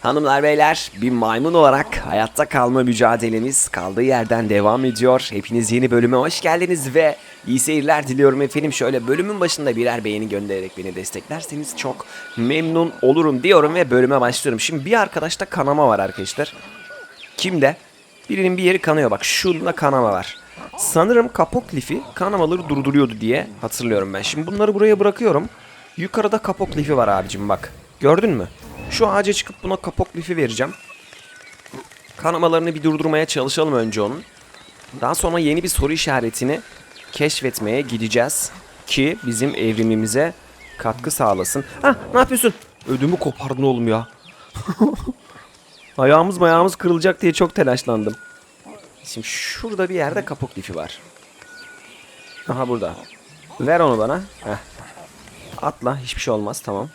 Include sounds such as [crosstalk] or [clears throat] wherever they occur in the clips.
Hanımlar beyler bir maymun olarak hayatta kalma mücadelemiz kaldığı yerden devam ediyor. Hepiniz yeni bölüme hoş geldiniz ve iyi seyirler diliyorum efendim. Şöyle bölümün başında birer beğeni göndererek beni desteklerseniz çok memnun olurum diyorum ve bölüme başlıyorum. Şimdi bir arkadaşta kanama var arkadaşlar. Kimde? Birinin bir yeri kanıyor bak şurada kanama var. Sanırım kapok lifi kanamaları durduruyordu diye hatırlıyorum ben. Şimdi bunları buraya bırakıyorum. Yukarıda kapok lifi var abicim bak. Gördün mü? Şu ağaca çıkıp buna kapok lifi vereceğim. Kanamalarını bir durdurmaya çalışalım önce onun. Daha sonra yeni bir soru işaretini keşfetmeye gideceğiz. Ki bizim evrimimize katkı sağlasın. Ha ne yapıyorsun? Ödümü kopardın oğlum ya. [laughs] Ayağımız ayağımız kırılacak diye çok telaşlandım. Şimdi şurada bir yerde kapok lifi var. Aha burada. Ver onu bana. Heh. Atla hiçbir şey olmaz tamam.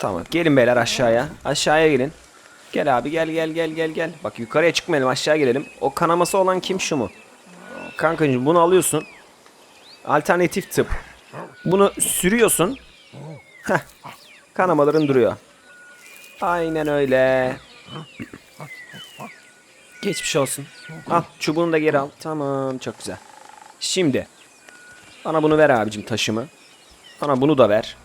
Tamam gelin beyler aşağıya. Aşağıya gelin. Gel abi gel gel gel gel gel. Bak yukarıya çıkmayalım aşağı gelelim. O kanaması olan kim şu mu? Kankacığım bunu alıyorsun. Alternatif tıp. Bunu sürüyorsun. Heh. Kanamaların duruyor. Aynen öyle. Geçmiş olsun. Al çubuğunu da geri al. Tamam çok güzel. Şimdi. Bana bunu ver abicim taşımı. Bana bunu da ver.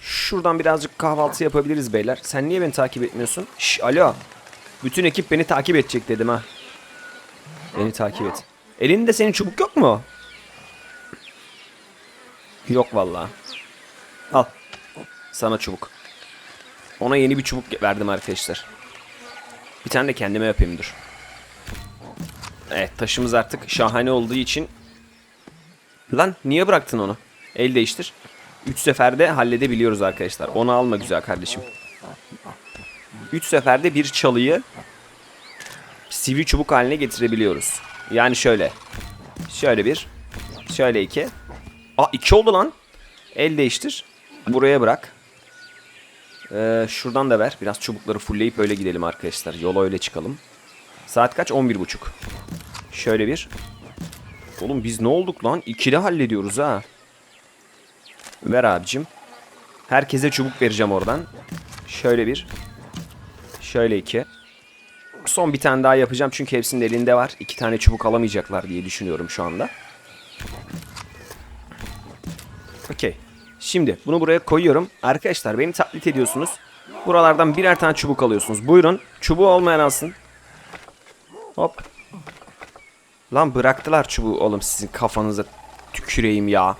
Şuradan birazcık kahvaltı yapabiliriz beyler. Sen niye beni takip etmiyorsun? Şş alo. Bütün ekip beni takip edecek dedim ha. Beni takip et. Elinde senin çubuk yok mu? Yok vallahi. Al. Sana çubuk. Ona yeni bir çubuk verdim arkadaşlar. Bir tane de kendime yapayım dur. Evet taşımız artık şahane olduğu için. Lan niye bıraktın onu? El değiştir. 3 seferde halledebiliyoruz arkadaşlar. Onu alma güzel kardeşim. 3 seferde bir çalıyı sivri çubuk haline getirebiliyoruz. Yani şöyle. Şöyle bir. Şöyle iki. Aa iki oldu lan. El değiştir. Buraya bırak. Ee, şuradan da ver. Biraz çubukları fullleyip öyle gidelim arkadaşlar. Yola öyle çıkalım. Saat kaç? 11.30. Şöyle bir. Oğlum biz ne olduk lan? İkili hallediyoruz ha. Ver abicim. Herkese çubuk vereceğim oradan. Şöyle bir. Şöyle iki. Son bir tane daha yapacağım çünkü hepsinin elinde var. İki tane çubuk alamayacaklar diye düşünüyorum şu anda. Okey. Şimdi bunu buraya koyuyorum. Arkadaşlar beni taklit ediyorsunuz. Buralardan birer tane çubuk alıyorsunuz. Buyurun. Çubuğu olmayan alsın. Hop. Lan bıraktılar çubuğu oğlum sizin kafanıza tüküreyim ya.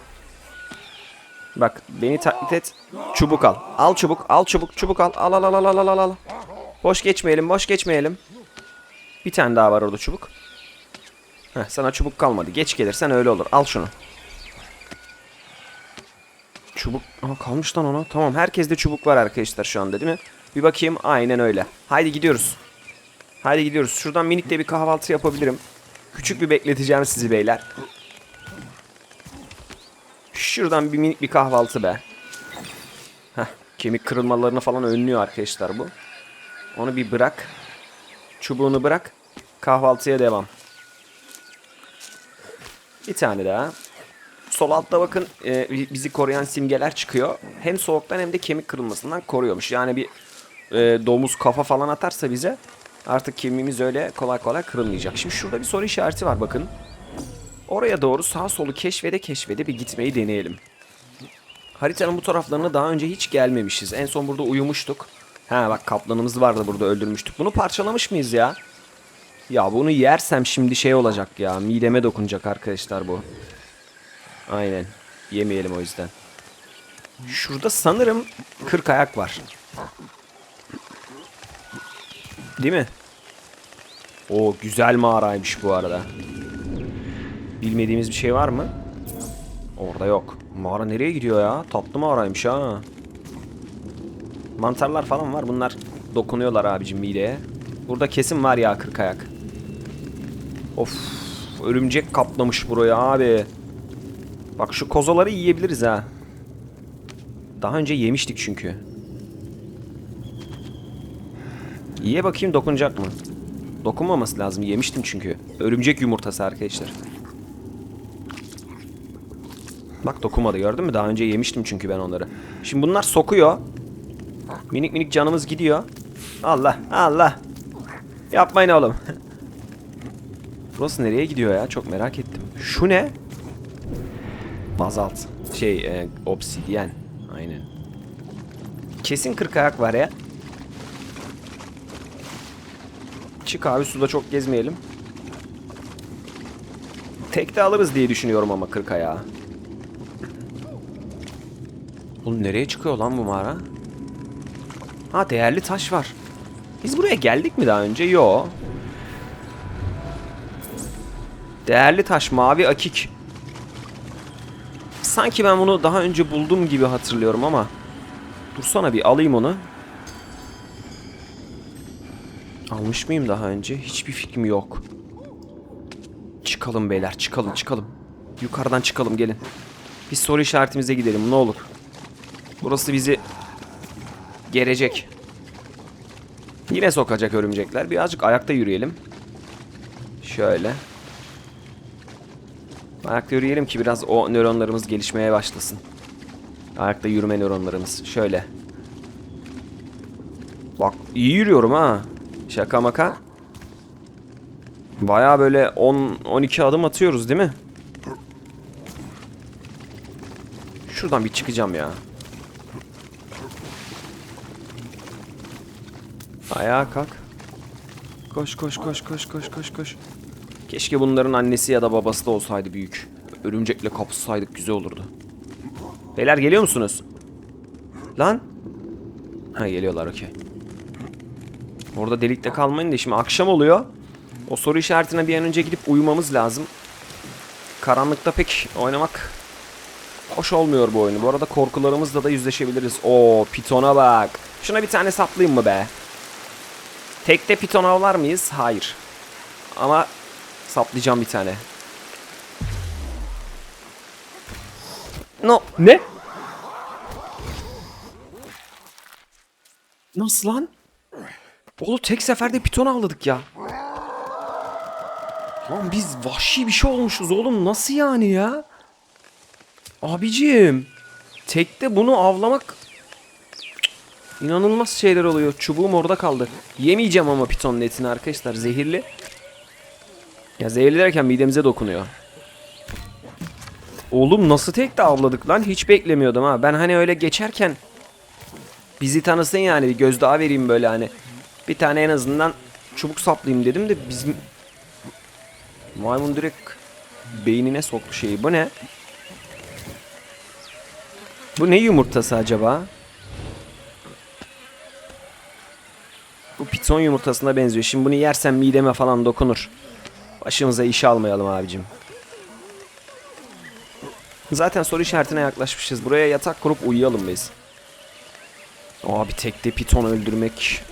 Bak beni taklit et. Çubuk al. Al çubuk. Al çubuk. Çubuk al. Al al al al al al al. Boş geçmeyelim. Boş geçmeyelim. Bir tane daha var orada çubuk. Heh, sana çubuk kalmadı. Geç gelirsen öyle olur. Al şunu. Çubuk. Aha kalmış lan ona. Tamam herkeste çubuk var arkadaşlar şu anda değil mi? Bir bakayım. Aynen öyle. Haydi gidiyoruz. Haydi gidiyoruz. Şuradan minik de bir kahvaltı yapabilirim. Küçük bir bekleteceğim sizi beyler. Şuradan bir minik bir kahvaltı be. Heh, kemik kırılmalarını falan önlüyor arkadaşlar bu. Onu bir bırak. Çubuğunu bırak. Kahvaltıya devam. Bir tane daha. Sol altta bakın e, bizi koruyan simgeler çıkıyor. Hem soğuktan hem de kemik kırılmasından koruyormuş. Yani bir e, domuz kafa falan atarsa bize artık kemiğimiz öyle kolay kolay kırılmayacak. Şimdi şurada bir soru işareti var bakın. Oraya doğru sağ solu keşfede keşfede bir gitmeyi deneyelim. Haritanın bu taraflarına daha önce hiç gelmemişiz. En son burada uyumuştuk. Ha bak kaplanımız vardı burada öldürmüştük. Bunu parçalamış mıyız ya? Ya bunu yersem şimdi şey olacak ya. Mideme dokunacak arkadaşlar bu. Aynen. Yemeyelim o yüzden. Şurada sanırım 40 ayak var. Değil mi? O güzel mağaraymış bu arada. Bilmediğimiz bir şey var mı? Orada yok. Mağara nereye gidiyor ya? Tatlı mağaraymış ha. Mantarlar falan var. Bunlar dokunuyorlar abicim mideye. Burada kesin var ya 40 ayak. Of. Örümcek kaplamış burayı abi. Bak şu kozaları yiyebiliriz ha. Daha önce yemiştik çünkü. Yiye bakayım dokunacak mı? Dokunmaması lazım. Yemiştim çünkü. Örümcek yumurtası arkadaşlar. Bak dokunmadı gördün mü? Daha önce yemiştim çünkü ben onları. Şimdi bunlar sokuyor. Minik minik canımız gidiyor. Allah Allah. Yapmayın oğlum. [laughs] Burası nereye gidiyor ya? Çok merak ettim. Şu ne? Bazalt. Şey, e, obsidyen. Aynen. Kesin 40 ayak var ya. Çık abi suda çok gezmeyelim. Tek de alırız diye düşünüyorum ama 40 ayağı. Oğlum nereye çıkıyor lan bu mağara? Ha değerli taş var. Biz buraya geldik mi daha önce? Yo. Değerli taş mavi akik. Sanki ben bunu daha önce buldum gibi hatırlıyorum ama. Dursana bir alayım onu. Almış mıyım daha önce? Hiçbir fikrim yok. Çıkalım beyler çıkalım çıkalım. Yukarıdan çıkalım gelin. Biz soru işaretimize gidelim ne olur. Burası bizi gelecek. Yine sokacak örümcekler. Birazcık ayakta yürüyelim. Şöyle. Ayakta yürüyelim ki biraz o nöronlarımız gelişmeye başlasın. Ayakta yürüme nöronlarımız. Şöyle. Bak iyi yürüyorum ha. Şaka maka. Baya böyle 10-12 adım atıyoruz değil mi? Şuradan bir çıkacağım ya. Ayağa kalk. Koş koş koş koş koş koş koş. Keşke bunların annesi ya da babası da olsaydı büyük. Örümcekle kapışsaydık güzel olurdu. Beyler geliyor musunuz? Lan? Ha geliyorlar okey. Orada delikte kalmayın da şimdi akşam oluyor. O soru işaretine bir an önce gidip uyumamız lazım. Karanlıkta pek oynamak hoş olmuyor bu oyunu. Bu arada korkularımızla da yüzleşebiliriz. Oo pitona bak. Şuna bir tane saplayayım mı be? Tekte piton avlar mıyız? Hayır. Ama saplayacağım bir tane. No. Ne? Nasıl lan? Oğlum tek seferde piton avladık ya. Lan biz vahşi bir şey olmuşuz oğlum. Nasıl yani ya? Abicim. Tekte bunu avlamak İnanılmaz şeyler oluyor. Çubuğum orada kaldı. Yemeyeceğim ama piton etini arkadaşlar. Zehirli. Ya zehirli derken midemize dokunuyor. Oğlum nasıl tek de avladık lan? Hiç beklemiyordum ha. Ben hani öyle geçerken bizi tanısın yani bir gözdağı vereyim böyle hani. Bir tane en azından çubuk saplayayım dedim de bizim maymun direkt beynine soktu şeyi. Bu ne? Bu ne yumurtası acaba? Bu piton yumurtasına benziyor. Şimdi bunu yersem mideme falan dokunur. Başımıza iş almayalım abicim. Zaten soru işaretine yaklaşmışız. Buraya yatak kurup uyuyalım biz. Abi tekte piton öldürmek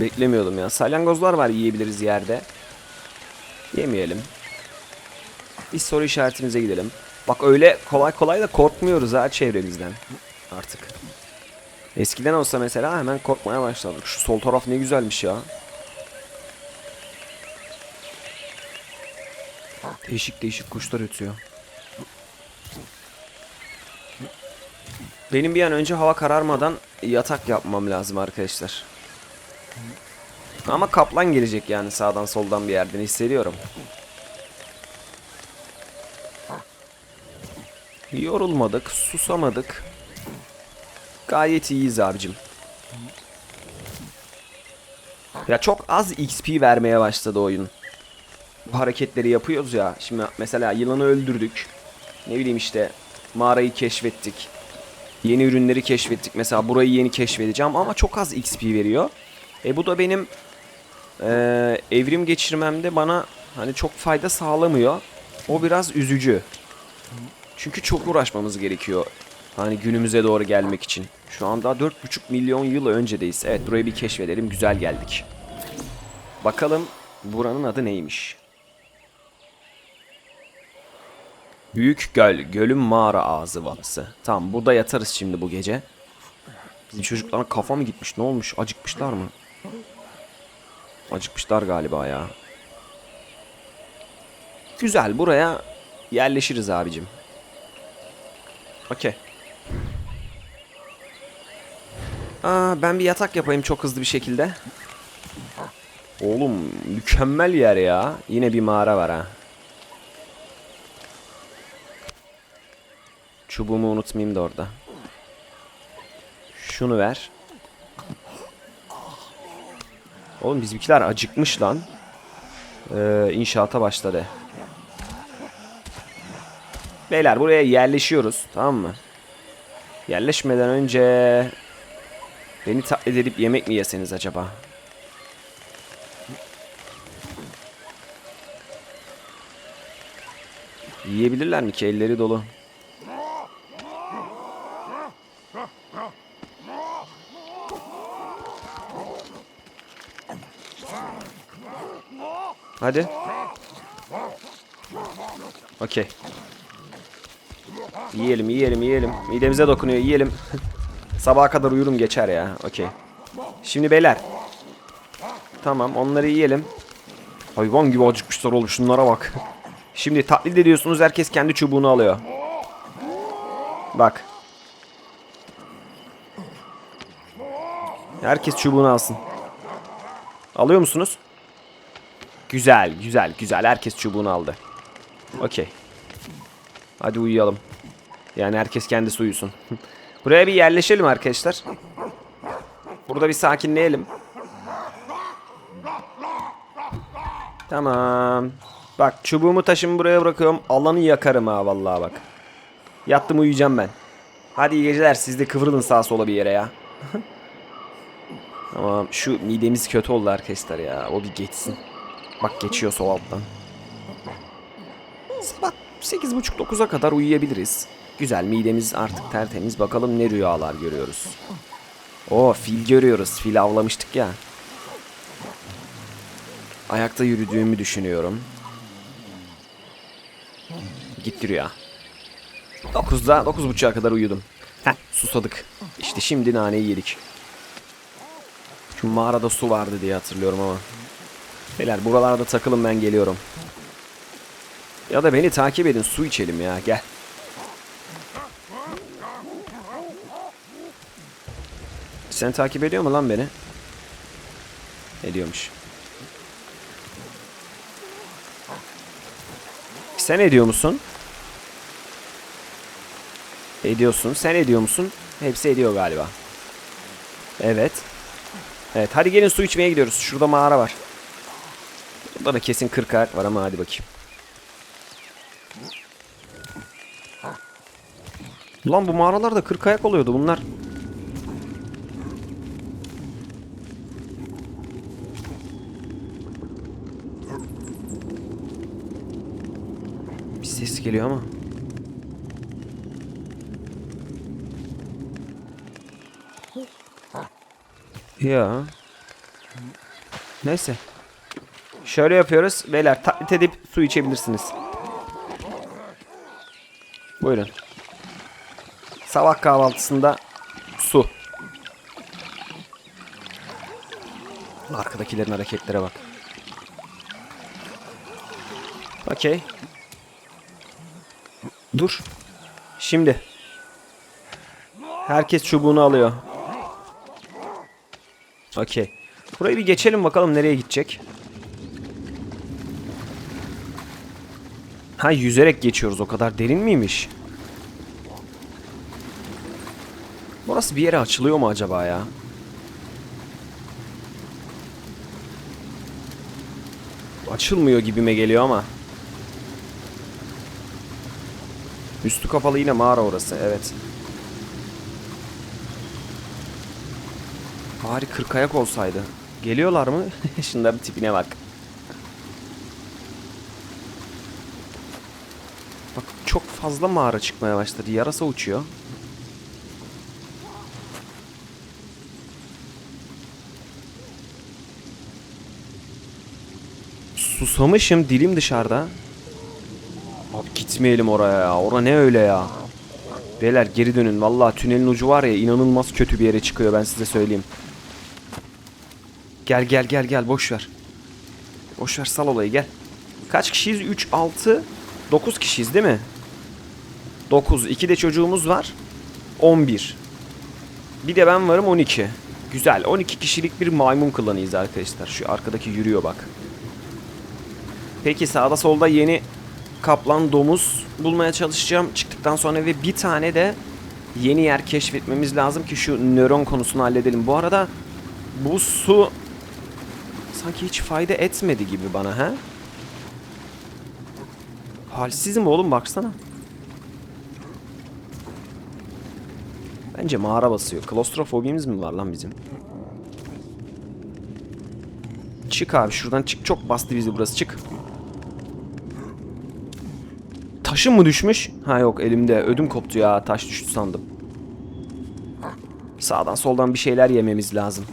beklemiyordum ya. Salyangozlar var yiyebiliriz yerde. Yemeyelim. Biz soru işaretimize gidelim. Bak öyle kolay kolay da korkmuyoruz ha çevremizden. Artık. Eskiden olsa mesela hemen korkmaya başladık. Şu sol taraf ne güzelmiş ya. Değişik değişik kuşlar ötüyor. Benim bir an önce hava kararmadan yatak yapmam lazım arkadaşlar. Ama kaplan gelecek yani sağdan soldan bir yerden hissediyorum. Yorulmadık, susamadık. Gayet iyiyiz abicim. Ya çok az XP vermeye başladı oyun. Bu hareketleri yapıyoruz ya. Şimdi mesela yılanı öldürdük. Ne bileyim işte mağarayı keşfettik. Yeni ürünleri keşfettik. Mesela burayı yeni keşfedeceğim ama çok az XP veriyor. E bu da benim e, evrim geçirmemde bana hani çok fayda sağlamıyor. O biraz üzücü. Çünkü çok uğraşmamız gerekiyor. Hani günümüze doğru gelmek için. Şu anda 4,5 milyon yıl öncedeyiz. Evet burayı bir keşfedelim. Güzel geldik. Bakalım buranın adı neymiş? Büyük göl. Gölün mağara ağzı valası. Tamam burada yatarız şimdi bu gece. Bizim çocukların kafa mı gitmiş? Ne olmuş? Acıkmışlar mı? Acıkmışlar galiba ya. Güzel buraya yerleşiriz abicim. Okey. Aa, ben bir yatak yapayım çok hızlı bir şekilde. Oğlum mükemmel yer ya. Yine bir mağara var ha. Çubuğumu unutmayayım da orada. Şunu ver. Oğlum bizimkiler acıkmış lan. Ee, inşaata başladı. Beyler buraya yerleşiyoruz. Tamam mı? Yerleşmeden önce beni taklit edip yemek mi yeseniz acaba? Yiyebilirler mi ki elleri dolu? Hadi. Okey. Yiyelim, yiyelim, yiyelim. Midemize dokunuyor, yiyelim. [laughs] Sabaha kadar uyurum geçer ya. Okey. Şimdi beyler. Tamam, onları yiyelim. Hayvan gibi acıkmışlar oğlum. Şunlara bak. [laughs] Şimdi taklit ediyorsunuz. Herkes kendi çubuğunu alıyor. Bak. Herkes çubuğunu alsın. Alıyor musunuz? Güzel, güzel, güzel. Herkes çubuğunu aldı. Okey. Hadi uyuyalım. Yani herkes kendisi uyusun. [laughs] Buraya bir yerleşelim arkadaşlar. Burada bir sakinleyelim. Tamam. Bak çubuğumu taşımı buraya bırakıyorum. Alanı yakarım ha vallahi bak. Yattım uyuyacağım ben. Hadi iyi geceler. Siz de kıvrılın sağa sola bir yere ya. [laughs] Tamam şu midemiz kötü oldu arkadaşlar ya. O bir geçsin. Bak geçiyor sol alttan. Sabah 8.30-9'a kadar uyuyabiliriz. Güzel midemiz artık tertemiz. Bakalım ne rüyalar görüyoruz. O fil görüyoruz. Fil avlamıştık ya. Ayakta yürüdüğümü düşünüyorum. Gitti rüya. 9'da 9.30'a kadar uyudum. Heh, susadık. İşte şimdi naneyi yedik. Şu mağarada su vardı diye hatırlıyorum ama. Beyler buralarda takılın ben geliyorum. Ya da beni takip edin su içelim ya gel. Sen takip ediyor mu lan beni? Ediyormuş. Sen ediyor musun? Ediyorsun. Sen ediyor musun? Hepsi ediyor galiba. Evet. Evet hadi gelin su içmeye gidiyoruz. Şurada mağara var. Burada da kesin 40 ayak var ama hadi bakayım. Ulan bu mağaralarda 40 ayak oluyordu bunlar. Bir ses geliyor ama. Ya. Neyse. Şöyle yapıyoruz. Beyler taklit edip su içebilirsiniz. Buyurun. Sabah kahvaltısında su. Arkadakilerin hareketlere bak. Okey. Dur. Şimdi. Herkes çubuğunu alıyor. Okey. Burayı bir geçelim bakalım nereye gidecek. Ha yüzerek geçiyoruz o kadar derin miymiş? Burası bir yere açılıyor mu acaba ya? Açılmıyor gibime geliyor ama. Üstü kapalı yine mağara orası evet. Bari kırk ayak olsaydı. Geliyorlar mı? [laughs] Şunların tipine bak. Bak çok fazla mağara çıkmaya başladı. Yarasa uçuyor. Susamışım dilim dışarıda. Gitmeyelim oraya ya. Ora ne öyle ya. Beyler geri dönün. Vallahi tünelin ucu var ya inanılmaz kötü bir yere çıkıyor ben size söyleyeyim. Gel gel gel gel boş ver. Boş ver sal olayı gel. Kaç kişiyiz? 3 6 9 kişiyiz değil mi? 9. 2 de çocuğumuz var. 11. Bir de ben varım 12. Güzel. 12 kişilik bir maymun klanıyız arkadaşlar. Şu arkadaki yürüyor bak. Peki sağda solda yeni kaplan domuz bulmaya çalışacağım. Çıktıktan sonra ve bir tane de yeni yer keşfetmemiz lazım ki şu nöron konusunu halledelim. Bu arada bu su sanki hiç fayda etmedi gibi bana ha? Halsizim oğlum baksana. Bence mağara basıyor. Klostrofobimiz mi var lan bizim? Çık abi şuradan çık. Çok bastı bizi burası çık. Taşım mı düşmüş? Ha yok elimde. Ödüm koptu ya. Taş düştü sandım. Sağdan soldan bir şeyler yememiz lazım.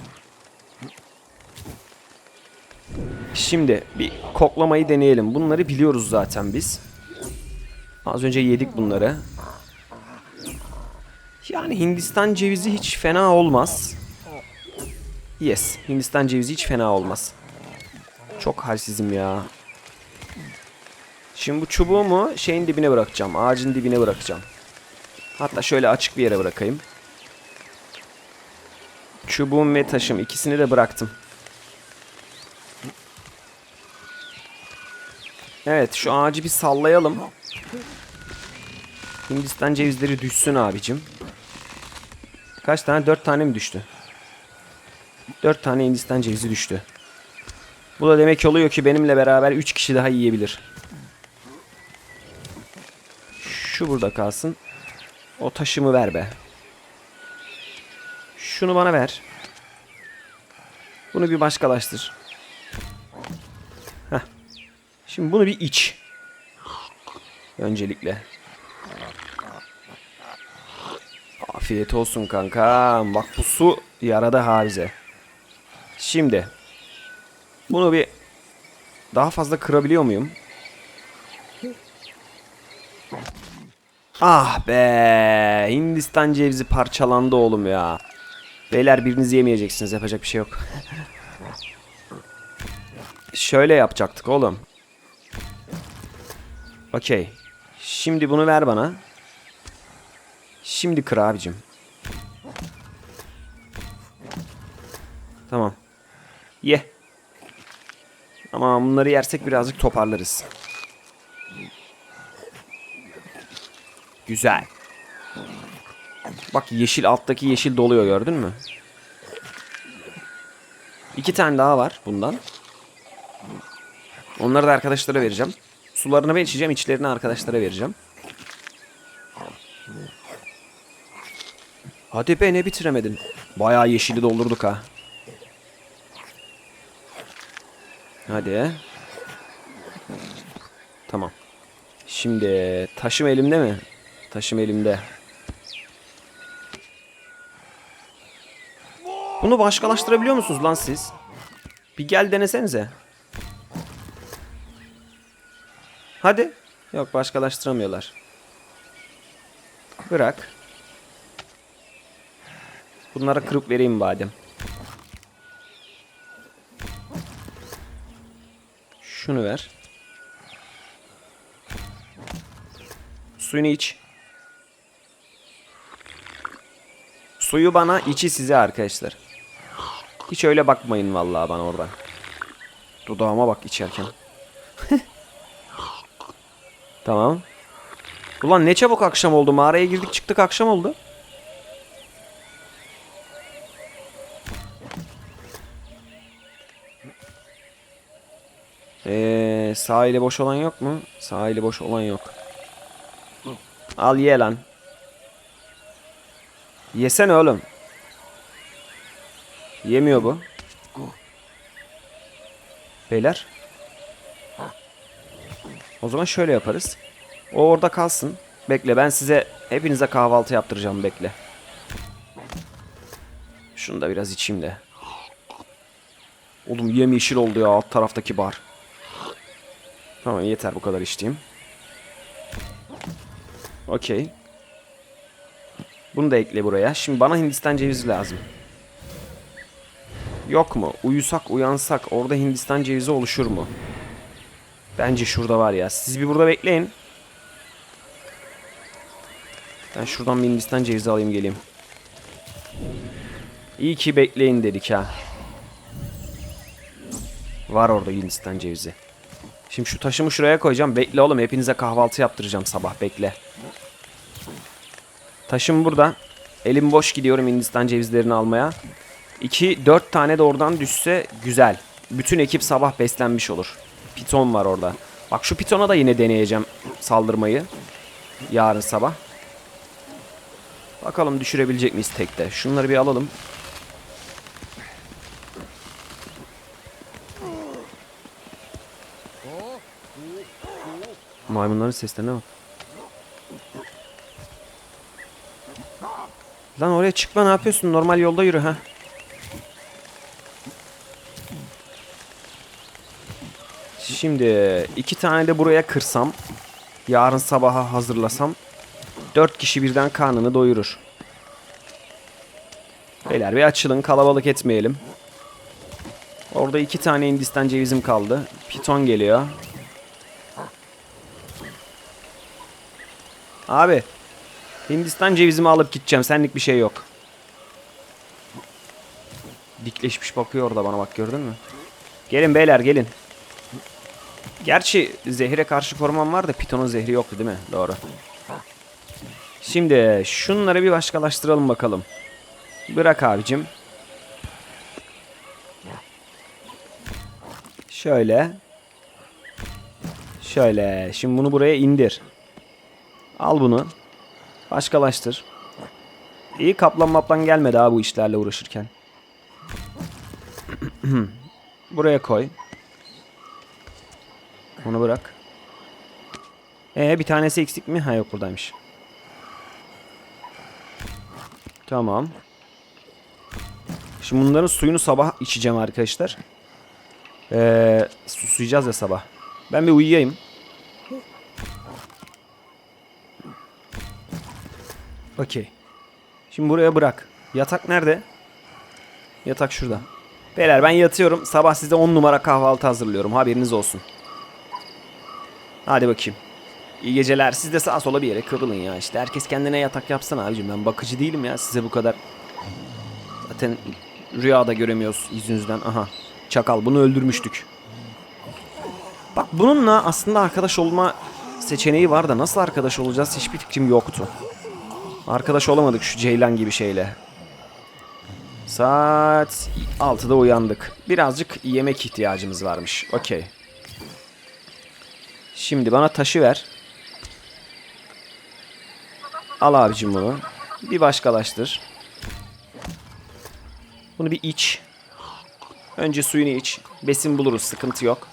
Şimdi bir koklamayı deneyelim. Bunları biliyoruz zaten biz. Az önce yedik bunları. Yani Hindistan cevizi hiç fena olmaz. Yes, Hindistan cevizi hiç fena olmaz. Çok halsizim ya. Şimdi bu çubuğumu şeyin dibine bırakacağım. Ağacın dibine bırakacağım. Hatta şöyle açık bir yere bırakayım. Çubuğum ve taşım ikisini de bıraktım. Evet şu ağacı bir sallayalım. Hindistan cevizleri düşsün abicim. Kaç tane? Dört tane mi düştü? Dört tane Hindistan cevizi düştü. Bu da demek oluyor ki benimle beraber üç kişi daha yiyebilir. Şu burada kalsın. O taşımı ver be. Şunu bana ver. Bunu bir başkalaştır. Heh. Şimdi bunu bir iç. Öncelikle. Afiyet olsun kankam. Bak bu su yaradı ha bize. Şimdi. Bunu bir daha fazla kırabiliyor muyum? Ah be. Hindistan cevizi parçalandı oğlum ya. Beyler birinizi yemeyeceksiniz. Yapacak bir şey yok. [laughs] Şöyle yapacaktık oğlum. Okey. Şimdi bunu ver bana. Şimdi kır abicim. Tamam. Ye. Ama bunları yersek birazcık toparlarız. Güzel. Bak yeşil alttaki yeşil doluyor gördün mü? İki tane daha var bundan. Onları da arkadaşlara vereceğim. Sularını ben içeceğim, içlerini arkadaşlara vereceğim. Hadi be ne bitiremedin? Bayağı yeşili doldurduk ha. Hadi. Tamam. Şimdi taşım elimde mi? Taşım elimde. Bunu başkalaştırabiliyor musunuz lan siz? Bir gel denesenize. Hadi. Yok başkalaştıramıyorlar. Bırak. Bunlara kırıp vereyim badem. Şunu ver. Suyunu iç. Suyu bana, içi size arkadaşlar. Hiç öyle bakmayın vallahi bana oradan. Dudağıma bak içerken. [laughs] tamam. Ulan ne çabuk akşam oldu. Mağaraya girdik çıktık akşam oldu. Ee, sahili boş olan yok mu? Sahili boş olan yok. Al ye lan. Yesene oğlum. Yemiyor bu. Beyler. O zaman şöyle yaparız. O orada kalsın. Bekle ben size hepinize kahvaltı yaptıracağım bekle. Şunu da biraz içeyim de. Oğlum yemyeşil oldu ya alt taraftaki bar. Tamam yeter bu kadar içtiğim. Okey. Bunu da ekle buraya. Şimdi bana Hindistan cevizi lazım. Yok mu? Uyusak uyansak orada Hindistan cevizi oluşur mu? Bence şurada var ya. Siz bir burada bekleyin. Ben şuradan bir Hindistan cevizi alayım geleyim. İyi ki bekleyin dedik ha. Var orada Hindistan cevizi. Şimdi şu taşımı şuraya koyacağım. Bekle oğlum hepinize kahvaltı yaptıracağım sabah bekle. Taşım burada. Elim boş gidiyorum Hindistan cevizlerini almaya. 2 4 tane de oradan düşse güzel. Bütün ekip sabah beslenmiş olur. Piton var orada. Bak şu pitona da yine deneyeceğim saldırmayı. Yarın sabah. Bakalım düşürebilecek miyiz tekte. Şunları bir alalım. Maymunların seslerine bak. Lan oraya çıkma ne yapıyorsun? Normal yolda yürü ha. Şimdi iki tane de buraya kırsam. Yarın sabaha hazırlasam. Dört kişi birden karnını doyurur. Beyler bir açılın kalabalık etmeyelim. Orada iki tane Hindistan cevizim kaldı. Piton geliyor. Abi. Hindistan cevizimi alıp gideceğim. Senlik bir şey yok. Dikleşmiş bakıyor orada bana bak gördün mü? Gelin beyler gelin. Gerçi zehire karşı korumam var da pitonun zehri yoktu değil mi? Doğru. Şimdi şunları bir başkalaştıralım bakalım. Bırak abicim. Şöyle. Şöyle. Şimdi bunu buraya indir. Al bunu. Başkalaştır. İyi kaplan maplan gelmedi abi bu işlerle uğraşırken. [clears throat] Buraya koy. Onu bırak. Ee bir tanesi eksik mi? Ha yok buradaymış. Tamam. Şimdi bunların suyunu sabah içeceğim arkadaşlar. Ee, susayacağız ya sabah. Ben bir uyuyayım. Okey. Şimdi buraya bırak. Yatak nerede? Yatak şurada. Beyler ben yatıyorum. Sabah size 10 numara kahvaltı hazırlıyorum. Haberiniz olsun. Hadi bakayım. İyi geceler. Siz de sağa sola bir yere kıvrılın ya. İşte herkes kendine yatak yapsana abicim. Ben bakıcı değilim ya size bu kadar. Zaten rüyada göremiyoruz yüzünüzden. Aha. Çakal bunu öldürmüştük. Bak bununla aslında arkadaş olma seçeneği var da nasıl arkadaş olacağız hiçbir fikrim yoktu. Arkadaş olamadık şu Ceylan gibi şeyle. Saat 6'da uyandık. Birazcık yemek ihtiyacımız varmış. Okey. Şimdi bana taşı ver. Al abicim bunu. Bir başkalaştır. Bunu bir iç. Önce suyunu iç. Besin buluruz sıkıntı yok.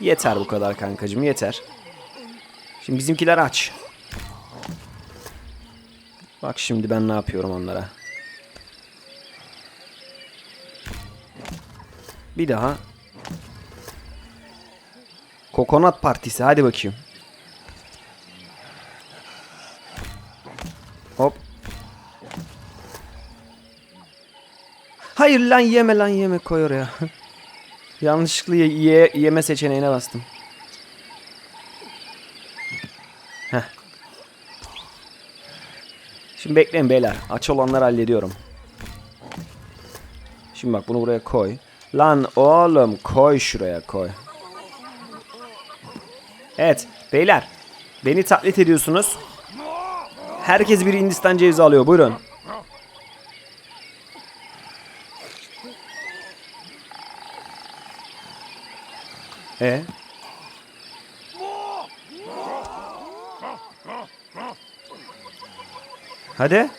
Yeter bu kadar kankacım yeter. Şimdi bizimkiler aç. Bak şimdi ben ne yapıyorum onlara. Bir daha. Kokonat partisi hadi bakayım. Hop. Hayır lan yeme lan yeme koy oraya. [laughs] Yanlışlıkla ye- ye- yeme seçeneğine bastım. Heh. Şimdi bekleyin beyler. Aç olanları hallediyorum. Şimdi bak bunu buraya koy. Lan oğlum koy şuraya koy. Evet beyler. Beni taklit ediyorsunuz. Herkes bir Hindistan cevizi alıyor. Buyurun. E Hadi.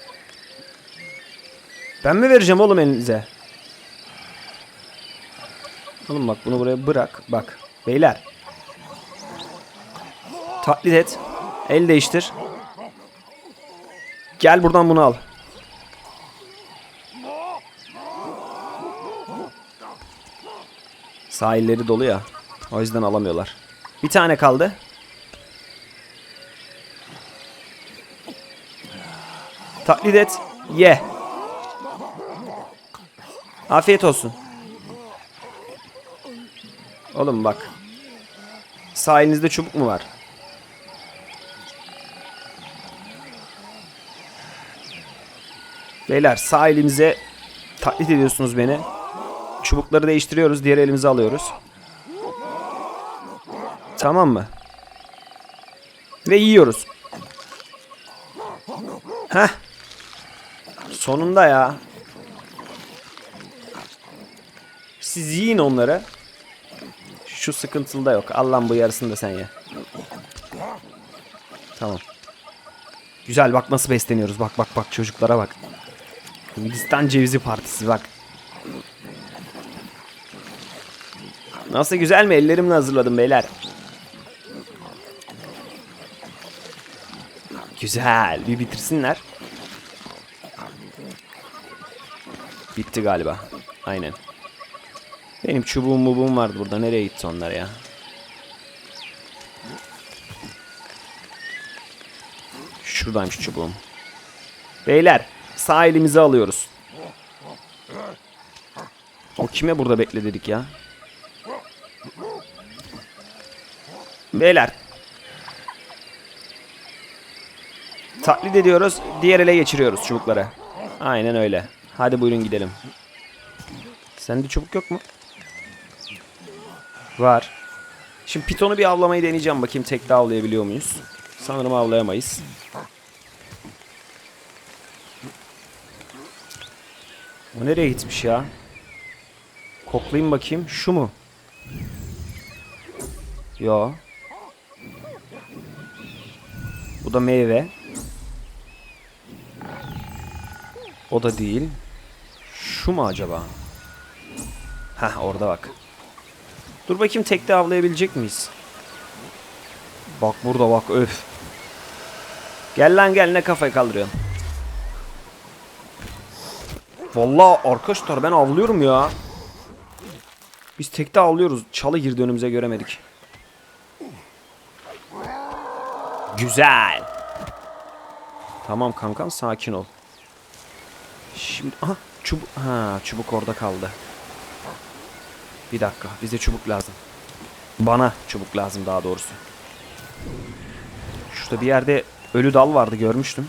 Ben mi vereceğim oğlum elinize? Oğlum bak bunu buraya bırak. Bak. Beyler. Taklit et. El değiştir. Gel buradan bunu al. Sahilleri dolu ya. O yüzden alamıyorlar. Bir tane kaldı. Taklit et. Ye. Afiyet olsun. Oğlum bak. Sahilinizde çubuk mu var? Beyler sağ elimize taklit ediyorsunuz beni. Çubukları değiştiriyoruz. Diğer elimize alıyoruz. Tamam mı? Ve yiyoruz. Heh. Sonunda ya. Siz yiyin onları. Şu sıkıntılı da yok. Allah'ım bu yarısını da sen ye. Tamam. Güzel bak nasıl besleniyoruz. Bak bak bak çocuklara bak. Hindistan cevizi partisi bak. Nasıl güzel mi? Ellerimle hazırladım beyler. Güzel. Bir bitirsinler. Bitti galiba. Aynen. Benim çubuğum mubuğum vardı burada. Nereye gitti onlar ya? Şuradaymış çubuğum. Beyler sağ elimizi alıyoruz. O kime burada bekle dedik ya? Beyler. Taklit ediyoruz. Diğer ele geçiriyoruz çubukları. Aynen öyle. Hadi buyurun gidelim. Sende çubuk yok mu? Var. Şimdi pitonu bir avlamayı deneyeceğim. Bakayım tek de avlayabiliyor muyuz? Sanırım avlayamayız. O nereye gitmiş ya? Koklayayım bakayım. Şu mu? Yo. Bu da meyve. O da değil. Şu mu acaba? Heh orada bak. Dur bakayım tekte avlayabilecek miyiz? Bak burada bak öf. Gel lan gel ne kafayı kaldırıyorsun. Vallahi arkadaşlar ben avlıyorum ya. Biz tekte avlıyoruz. Çalı girdi önümüze göremedik. Güzel. Tamam kankam sakin ol. Şimdi aha çubuk ha çubuk orada kaldı. Bir dakika bize çubuk lazım. Bana çubuk lazım daha doğrusu. Şurada bir yerde ölü dal vardı görmüştüm.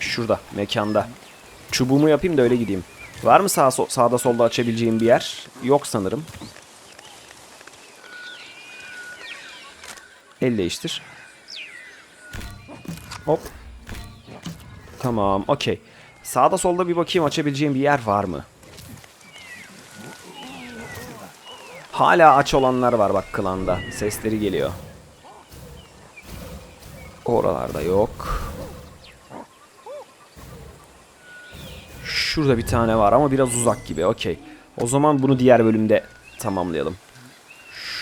Şurada mekanda. Çubuğumu yapayım da öyle gideyim. Var mı sağ, so- sağda solda açabileceğim bir yer? Yok sanırım. El değiştir. Hop. Tamam, okey. Sağda solda bir bakayım açabileceğim bir yer var mı? Hala aç olanlar var bak klanda. Sesleri geliyor. Oralarda yok. Şurada bir tane var ama biraz uzak gibi. Okey. O zaman bunu diğer bölümde tamamlayalım.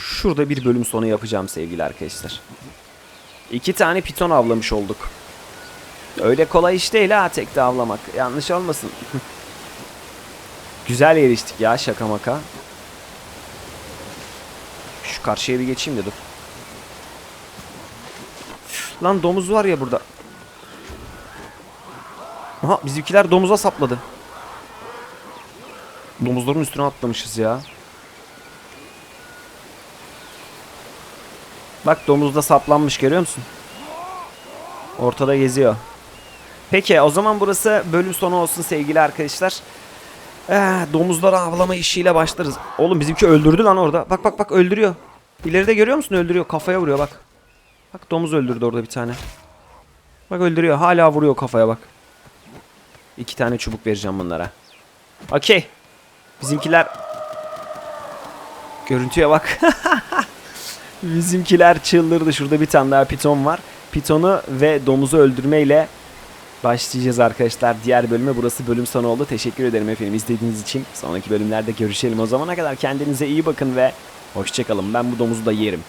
Şurada bir bölüm sonu yapacağım sevgili arkadaşlar. İki tane piton avlamış olduk. Öyle kolay iş değil ha tekte avlamak. Yanlış olmasın. [laughs] Güzel yeriştik ya şaka maka. Şu karşıya bir geçeyim de dur. Lan domuz var ya burada. Aha bizimkiler domuza sapladı. Domuzların üstüne atlamışız ya. Bak domuz da saplanmış görüyor musun? Ortada geziyor. Peki o zaman burası bölüm sonu olsun sevgili arkadaşlar. Eh, domuzları avlama işiyle başlarız. Oğlum bizimki öldürdü lan orada. Bak bak bak öldürüyor. İleride görüyor musun öldürüyor. Kafaya vuruyor bak. Bak domuz öldürdü orada bir tane. Bak öldürüyor. Hala vuruyor kafaya bak. İki tane çubuk vereceğim bunlara. Okey. Bizimkiler... Görüntüye bak. [laughs] Bizimkiler çıldırdı. Şurada bir tane daha piton var. Pitonu ve domuzu öldürmeyle başlayacağız arkadaşlar. Diğer bölüme burası bölüm sonu oldu. Teşekkür ederim efendim izlediğiniz için. Sonraki bölümlerde görüşelim. O zamana kadar kendinize iyi bakın ve hoşçakalın. Ben bu domuzu da yerim.